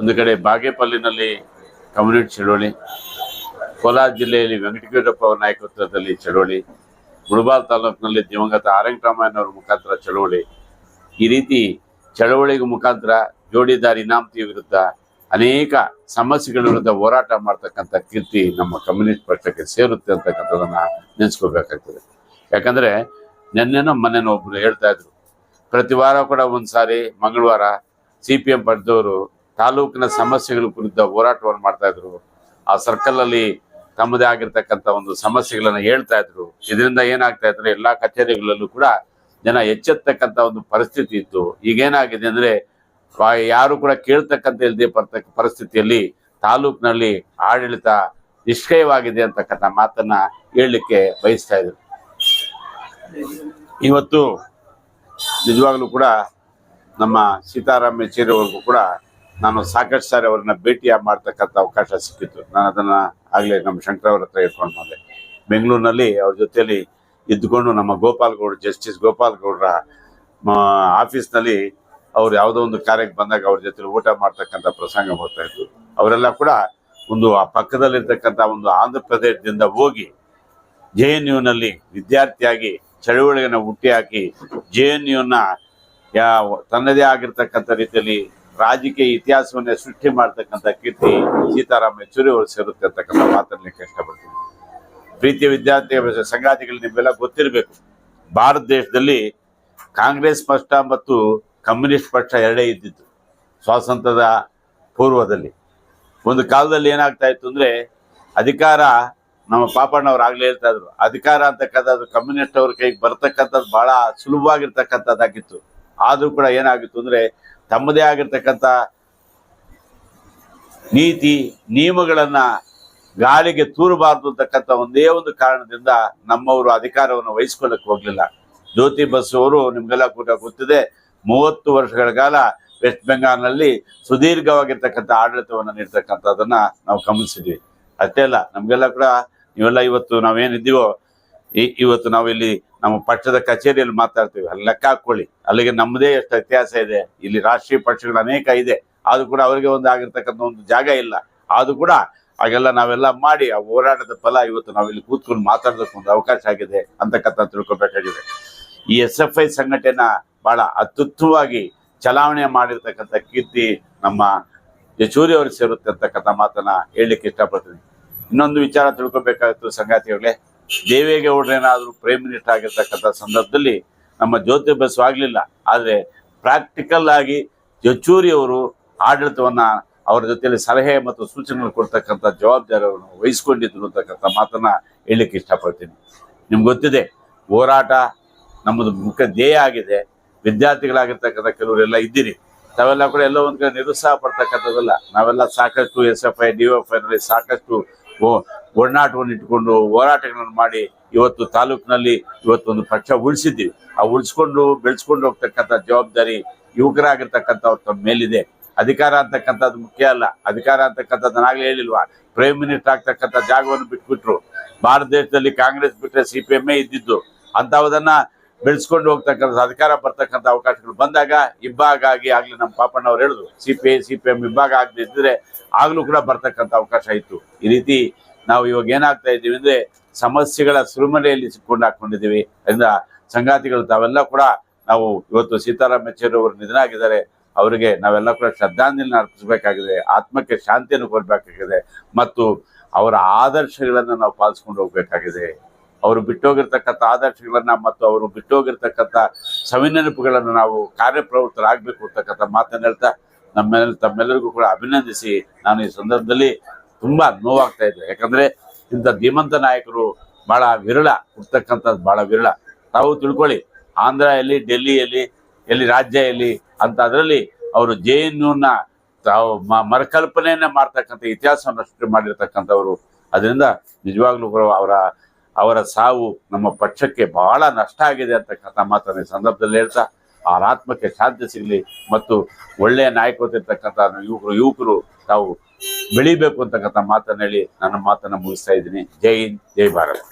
ಒಂದು ಕಡೆ ಬಾಗೇಪಲ್ಲಿನಲ್ಲಿ ಕಮ್ಯುನಿಟಿ ಚಳವಳಿ, ಕೋಲಾರ ಜಿಲ್ಲೆಯಲ್ಲಿ ವೆಂಕಟಗೌಡಪ್ಪ ಅವರ ನಾಯಕತ್ವದಲ್ಲಿ ಚಳವಳಿ ಮುಳಬಾಲ್ ತಾಲೂಕಿನಲ್ಲಿ ದಿವಂಗತ ಆರಂಗರಾಮಯ್ಯನವರ ಮುಖಾಂತರ ಚಳವಳಿ. ಈ ರೀತಿ ಚಳವಳಿಗೆ ಮುಖಾಂತರ ಜೋಡಿದಾರಿ ಇನಾಮತಿ ವಿರುದ್ಧ ಅನೇಕ ಸಮಸ್ಯೆಗಳ ವಿರುದ್ಧ ಹೋರಾಟ ಮಾಡ್ತಕ್ಕಂಥ ಕೀರ್ತಿ ನಮ್ಮ ಕಮ್ಯುನಿಸ್ಟ್ ಪಕ್ಷಕ್ಕೆ ಸೇರುತ್ತೆ ಅಂತಕ್ಕಂಥದನ್ನ ನೆನೆಸ್ಕೋಬೇಕಾಗ್ತದೆ. ಯಾಕಂದ್ರೆ ನೆನ್ನೆನೋ ಮೊನ್ನೆನೋ ಒಬ್ರು ಹೇಳ್ತಾ ಇದ್ರು, ಪ್ರತಿ ವಾರ ಕೂಡ ಒಂದ್ಸಾರಿ ಮಂಗಳವಾರ ಸಿ ಪಿ ಎಂ ಪಡೆದವರು ತಾಲೂಕಿನ ಸಮಸ್ಯೆಗಳ ಕುರಿತ ಹೋರಾಟವನ್ನು ಮಾಡ್ತಾ ಇದ್ರು. ಆ ಸರ್ಕಲ್ ಅಲ್ಲಿ ತಮ್ಮದೇ ಆಗಿರ್ತಕ್ಕಂಥ ಒಂದು ಸಮಸ್ಯೆಗಳನ್ನ ಹೇಳ್ತಾ ಇದ್ರು. ಇದರಿಂದ ಏನಾಗ್ತಾ ಇದ್ರೆ ಎಲ್ಲಾ ಕಚೇರಿಗಳಲ್ಲೂ ಕೂಡ ಜನ ಎಚ್ಚೆತ್ತಕ್ಕಂಥ ಒಂದು ಪರಿಸ್ಥಿತಿ ಇತ್ತು. ಈಗೇನಾಗಿದೆ ಅಂದ್ರೆ ಯಾರು ಕೂಡ ಕೇಳ್ತಕ್ಕಂಥ ಇಲ್ಲದೆ ಬರ್ತಕ್ಕ ಪರಿಸ್ಥಿತಿಯಲ್ಲಿ ತಾಲೂಕಿನಲ್ಲಿ ಆಡಳಿತ ನಿಷ್ಕ್ರಿಯವಾಗಿದೆ ಅಂತಕ್ಕಂಥ ಮಾತನ್ನ ಹೇಳಲಿಕ್ಕೆ ಬಯಸ್ತಾ ಇದ್ರು. ಇವತ್ತು ನಿಜವಾಗ್ಲೂ ಕೂಡ ನಮ್ಮ ಸೀತಾರಾಮ್ ಯೆಚೂರಿ ಕೂಡ ನಾನು ಸಾಕಷ್ಟು ಸಾರಿ ಅವ್ರನ್ನ ಭೇಟಿ ಮಾಡ್ತಕ್ಕಂಥ ಅವಕಾಶ ಸಿಕ್ಕಿತ್ತು. ನಾನು ಅದನ್ನ ಆಗ್ಲೇ ನಮ್ಮ ಶಂಕರ್ ಅವ್ರ ಹತ್ರ ಇಟ್ಕೊಂಡು ಬಂದೆ. ಬೆಂಗಳೂರಿನಲ್ಲಿ ಅವ್ರ ಜೊತೆಯಲ್ಲಿ ಇದ್ದುಕೊಂಡು ನಮ್ಮ ಗೋಪಾಲ್ ಗೌಡ್ ಜಸ್ಟಿಸ್ ಗೋಪಾಲ್ ಗೌಡ್ರ ಆಫೀಸ್ನಲ್ಲಿ ಅವ್ರು ಯಾವುದೋ ಒಂದು ಕಾರ್ಯಕ್ಕೆ ಬಂದಾಗ ಅವ್ರ ಜೊತೆ ಊಟ ಮಾಡ್ತಕ್ಕಂಥ ಪ್ರಸಂಗ ಬರ್ತಾ ಇತ್ತು. ಅವರೆಲ್ಲ ಕೂಡ ಒಂದು ಆ ಪಕ್ಕದಲ್ಲಿರ್ತಕ್ಕಂಥ ಒಂದು ಆಂಧ್ರ ಪ್ರದೇಶದಿಂದ ಹೋಗಿ ಜೆ ಎನ್ ಯುನಲ್ಲಿ ವಿದ್ಯಾರ್ಥಿಯಾಗಿ ಚಳುವಳಿಯನ್ನು ಹುಟ್ಟಿ ಹಾಕಿ ಜೆ ಎನ್ ಯುನ ಯಾವ ತನ್ನದೇ ಆಗಿರ್ತಕ್ಕಂಥ ರೀತಿಯಲ್ಲಿ ರಾಜಕೀಯ ಇತಿಹಾಸವನ್ನೇ ಸೃಷ್ಟಿ ಮಾಡ್ತಕ್ಕಂಥ ಕೀರ್ತಿ ಸೀತಾರಾಮ ಯೆಚೂರಿ ಅವರು ಸೇರುತ್ತೆ ಅಂತಕ್ಕಂಥ ಮಾತನ್ಲಿಕ್ಕೆ ಇಷ್ಟಪಡ್ತೀನಿ. ಪ್ರೀತಿಯ ವಿದ್ಯಾರ್ಥಿ ಸಂಗಾತಿಗಳು ನಿಮ್ಮೆಲ್ಲ ಗೊತ್ತಿರಬೇಕು. ಭಾರತ ದೇಶದಲ್ಲಿ ಕಾಂಗ್ರೆಸ್ ಪಕ್ಷ ಮತ್ತು ಕಮ್ಯುನಿಸ್ಟ್ ಪಕ್ಷ ಎರಡೇ ಇದ್ದಿತ್ತು ಸ್ವಾತಂತ್ರ್ಯದ ಪೂರ್ವದಲ್ಲಿ. ಒಂದು ಕಾಲದಲ್ಲಿ ಏನಾಗ್ತಾ ಇತ್ತು ಅಂದ್ರೆ ಅಧಿಕಾರ ನಮ್ಮ ಪಾಪಣ್ಣವ್ರು ಆಗ್ಲೇ ಹೇಳ್ತಾ ಇದ್ರು. ಅಧಿಕಾರ ಅಂತಕ್ಕಂಥದ್ದು ಕಮ್ಯುನಿಸ್ಟ್ ಅವ್ರ ಕೈಗೆ ಬರ್ತಕ್ಕಂಥದ್ದು ಬಹಳ ಸುಲಭವಾಗಿರ್ತಕ್ಕಂಥದ್ದಾಗಿತ್ತು. ಆದರೂ ಕೂಡ ಏನಾಗಿತ್ತು ಅಂದ್ರೆ ತಮ್ಮದೇ ಆಗಿರ್ತಕ್ಕಂಥ ನೀತಿ, ನಿಯಮಗಳನ್ನು ಗಾಳಿಗೆ ತೂರಬಾರ್ದು ಅಂತಕ್ಕಂಥ ಒಂದೇ ಒಂದು ಕಾರಣದಿಂದ ನಮ್ಮವರು ಅಧಿಕಾರವನ್ನು ವಹಿಸ್ಕೊಳ್ಳಕ್ಕೆ ಹೋಗಲಿಲ್ಲ. ಜ್ಯೋತಿ ಬಸ್ ಅವರು ನಿಮಗೆಲ್ಲ ಕೂಡ ಗೊತ್ತಿದೆ, ಮೂವತ್ತು ವರ್ಷಗಳ ಕಾಲ ವೆಸ್ಟ್ ಬೆಂಗಾಲ್ನಲ್ಲಿ ಸುದೀರ್ಘವಾಗಿರ್ತಕ್ಕಂಥ ಆಡಳಿತವನ್ನು ನೀಡ್ತಕ್ಕಂಥದ್ದನ್ನು ನಾವು ಗಮನಿಸಿದ್ವಿ. ಅಷ್ಟೇ ಅಲ್ಲ, ನಮಗೆಲ್ಲ ಕೂಡ ನೀವೆಲ್ಲ ಇವತ್ತು ನಾವೇನಿದ್ದೀವೋ, ಈ ಇವತ್ತು ನಾವಿಲ್ಲಿ ನಮ್ಮ ಪಕ್ಷದ ಕಚೇರಿಯಲ್ಲಿ ಮಾತಾಡ್ತೀವಿ. ಅಲ್ಲಿ ಲೆಕ್ಕ ಹಾಕೊಳ್ಳಿ. ಅಲ್ಲಿಗೆ ನಮ್ಮದೇ ಎಷ್ಟು ಇತಿಹಾಸ ಇದೆ. ಇಲ್ಲಿ ರಾಷ್ಟ್ರೀಯ ಪಕ್ಷಗಳು ಅನೇಕ ಇದೆ. ಆದ್ರೂ ಕೂಡ ಅವರಿಗೆ ಒಂದು ಆಗಿರ್ತಕ್ಕಂಥ ಒಂದು ಜಾಗ ಇಲ್ಲ. ಆದ್ರೂ ಕೂಡ ಹಾಗೆಲ್ಲ ನಾವೆಲ್ಲ ಮಾಡಿ ಆ ಹೋರಾಟದ ಫಲ ಇವತ್ತು ನಾವು ಇಲ್ಲಿ ಕೂತ್ಕೊಂಡು ಮಾತಾಡೋದಕ್ಕೆ ಒಂದು ಅವಕಾಶ ಆಗಿದೆ ಅಂತಕ್ಕಂಥ ತಿಳ್ಕೊಬೇಕಾಗಿದೆ. ಈ ಎಸ್ ಎಫ್ ಐ ಸಂಘಟನೆ ಬಹಳ ಅತ್ಯುತ್ತಮವಾಗಿ ಚಲಾವಣೆ ಮಾಡಿರ್ತಕ್ಕಂಥ ಕೀರ್ತಿ ನಮ್ಮ ಯಚೂರಿ ಅವರು ಸೇರುತ್ತೆ ಅಂತಕ್ಕಂಥ ಮಾತನ್ನ ಹೇಳಲಿಕ್ಕೆ ಇಷ್ಟಪಡ್ತೀನಿ. ಇನ್ನೊಂದು ವಿಚಾರ ತಿಳ್ಕೊಬೇಕಾಗಿತ್ತು ಸಂಗಾತಿಗಳೇ ದೇವೇಗೌಡರೇನಾದ್ರೂ ಪ್ರೇಮ್ ಮಿನಿಸ್ಟರ್ ಆಗಿರ್ತಕ್ಕಂಥ ಸಂದರ್ಭದಲ್ಲಿ ನಮ್ಮ ಜ್ಯೋತಿ ಬಸ್ಸು ಆಗ್ಲಿಲ್ಲ. ಆದ್ರೆ ಪ್ರಾಕ್ಟಿಕಲ್ ಆಗಿ ಯಚೂರಿ ಅವರು ಆಡಳಿತವನ್ನ ಅವರ ಜೊತೆಯಲ್ಲಿ ಸಲಹೆ ಮತ್ತು ಸೂಚನೆಗಳು ಕೊಡ್ತಕ್ಕಂಥ ಜವಾಬ್ದಾರಿಯನ್ನು ವಹಿಸ್ಕೊಂಡಿದ್ರು ಅಂತಕ್ಕಂಥ ಮಾತನ್ನ ಹೇಳಲಿಕ್ಕೆ ಇಷ್ಟಪಡ್ತೀನಿ. ನಿಮ್ಗೆ ಗೊತ್ತಿದೆ, ಹೋರಾಟ ನಮ್ಮದು ಮುಖ್ಯ ಧ್ಯೇಯ ಆಗಿದೆ. ವಿದ್ಯಾರ್ಥಿಗಳಾಗಿರ್ತಕ್ಕಂಥ ಕೆಲವರೆಲ್ಲ ಇದ್ದೀರಿ. ತಾವೆಲ್ಲ ಕೂಡ ಎಲ್ಲ ಒಂದು ಕಡೆ ನಿರುತ್ಸಾಹ ಪಡ್ತಕ್ಕಂಥದ್ದಲ್ಲ. ನಾವೆಲ್ಲ ಸಾಕಷ್ಟು S F I D F ಐನಲ್ಲಿ ಸಾಕಷ್ಟು ಒಡನಾಟವನ್ನು ಇಟ್ಕೊಂಡು ಹೋರಾಟಗಳನ್ನು ಮಾಡಿ ಇವತ್ತು ತಾಲೂಕಿನಲ್ಲಿ ಇವತ್ತೊಂದು ಪಕ್ಷ ಉಳಿಸಿದ್ದೀವಿ ಆ ಉಳಿಸ್ಕೊಂಡು ಬೆಳೆಸ್ಕೊಂಡು ಹೋಗ್ತಕ್ಕಂಥ ಜವಾಬ್ದಾರಿ ಯುವಕರಾಗಿರ್ತಕ್ಕಂಥವ್ರ ತಮ್ಮ ಮೇಲಿದೆ. ಅಧಿಕಾರ ಅಂತಕ್ಕಂಥದ್ದು ಮುಖ್ಯ ಅಲ್ಲ. ಅಧಿಕಾರ ಅಂತಕ್ಕಂಥದ್ದು ನಾನಾಗ್ಲೇ ಹೇಳಿಲ್ವಾ? ಪ್ರೈಮ್ ಮಿನಿಸ್ಟರ್ ಆಗ್ತಕ್ಕಂಥ ಜಾಗವನ್ನು ಬಿಟ್ಬಿಟ್ರು. ಭಾರತ ದೇಶದಲ್ಲಿ ಕಾಂಗ್ರೆಸ್ ಬಿಟ್ಟರೆ ಸಿ ಪಿ ಎಂ ಇದ್ದಿದ್ದು. ಅಂತವದನ್ನ ಬೆಳೆಸ್ಕೊಂಡು ಹೋಗ್ತಕ್ಕಂಥ ಅಧಿಕಾರ ಬರ್ತಕ್ಕಂಥ ಅವಕಾಶಗಳು ಬಂದಾಗ ಇಬ್ಬಾಗ ಆಗಿ ಆಗ್ಲಿ ನಮ್ಮ ಪಾಪಣ್ಣವ್ರು ಹೇಳಿದ್ರು C P I C P M ಇಬ್ಬಾಗ ಆಗದಿದ್ರೆ ಆಗಲೂ ಕೂಡ ಬರ್ತಕ್ಕಂಥ ಅವಕಾಶ ಇತ್ತು. ಈ ರೀತಿ ನಾವು ಇವಾಗ ಏನಾಗ್ತಾ ಇದ್ದೀವಿ ಅಂದ್ರೆ ಸಮಸ್ಯೆಗಳ ಸುರುಮನೆಯಲ್ಲಿ ಸಿಕ್ಕೊಂಡು ಹಾಕೊಂಡಿದ್ದೀವಿ. ಅದರಿಂದ ಸಂಗಾತಿಗಳು ತಾವೆಲ್ಲ ಕೂಡ ನಾವು ಇವತ್ತು ಸೀತಾರಾಮ್ ಯೆಚೂರಿ ಅವರು ನಿಧನ ಆಗಿದ್ದಾರೆ ಅವರಿಗೆ ನಾವೆಲ್ಲ ಕೂಡ ಶ್ರದ್ಧಾಂಜಲಿ ಅರ್ಪಿಸಬೇಕಾಗಿದೆ, ಆತ್ಮಕ್ಕೆ ಶಾಂತಿಯನ್ನು ಕೊಡಬೇಕಾಗಿದೆ ಮತ್ತು ಅವರ ಆದರ್ಶಗಳನ್ನು ನಾವು ಪಾಲಿಸ್ಕೊಂಡು ಹೋಗ್ಬೇಕಾಗಿದೆ. ಅವರು ಬಿಟ್ಟೋಗಿರ್ತಕ್ಕಂಥ ಆದರ್ಶಗಳನ್ನು ಮತ್ತು ಅವರು ಬಿಟ್ಟೋಗಿರ್ತಕ್ಕಂಥ ಸವಿನೆನಪುಗಳನ್ನು ನಾವು ಕಾರ್ಯಪ್ರವೃತ್ತರಾಗಬೇಕು ಅಂತಕ್ಕಂಥ ಮಾತನ್ನು ಹೇಳ್ತಾ ನಮ್ಮೆಲ್ಲ ತಮ್ಮೆಲ್ಲರಿಗೂ ಕೂಡ ಅಭಿನಂದಿಸಿ ನಾನು ಈ ಸಂದರ್ಭದಲ್ಲಿ ತುಂಬ ನೋವಾಗ್ತಾ ಇದ್ದೆ. ಯಾಕಂದ್ರೆ ಇಂಥ ಧೀಮಂತ ನಾಯಕರು ಬಹಳ ವಿರಳ ಹುಡ್ತಕ್ಕಂಥದ್ದು ಬಹಳ ವಿರಳ. ತಾವು ತಿಳ್ಕೊಳ್ಳಿ, ಆಂಧ್ರ ಎಲ್ಲಿ ಡೆಲ್ಲಿಯಲ್ಲಿ ಎಲ್ಲಿ ರಾಜ್ಯ ಎಲ್ಲಿ ಅಂತ ಅದರಲ್ಲಿ ಅವರು ಜೆ ಎನ್ ಯುನ ತಾವು ಮರುಕಲ್ಪನೆಯನ್ನ ಮಾಡ್ತಕ್ಕಂಥ ಇತಿಹಾಸವನ್ನು ಸೃಷ್ಟಿ ಮಾಡಿರ್ತಕ್ಕಂಥವ್ರು. ಅದರಿಂದ ನಿಜವಾಗ್ಲೂ ಅವರ ಅವರ ಸಾವು ನಮ್ಮ ಪಕ್ಷಕ್ಕೆ ಬಹಳ ನಷ್ಟ ಆಗಿದೆ ಅಂತಕ್ಕಂಥ ಮಾತನ್ನು ಈ ಸಂದರ್ಭದಲ್ಲಿ ಹೇಳ್ತಾ ಆ ಆತ್ಮಕ್ಕೆ ಶಾಂತಿ ಸಿಗಲಿ ಮತ್ತು ಒಳ್ಳೆಯ ನಾಯಕತ್ವ ಇರ್ತಕ್ಕಂಥ ಯುವಕರು ಯುವಕರು ತಾವು ಬೆಳಿಬೇಕು ಅಂತಕ್ಕಂಥ ಮಾತನ್ನು ಹೇಳಿ ನನ್ನ ಮಾತನ್ನು ಮುಗಿಸ್ತಾ ಇದ್ದೀನಿ. ಜೈ ಹಿಂದ್, ಜೈ ಭಾರತ್.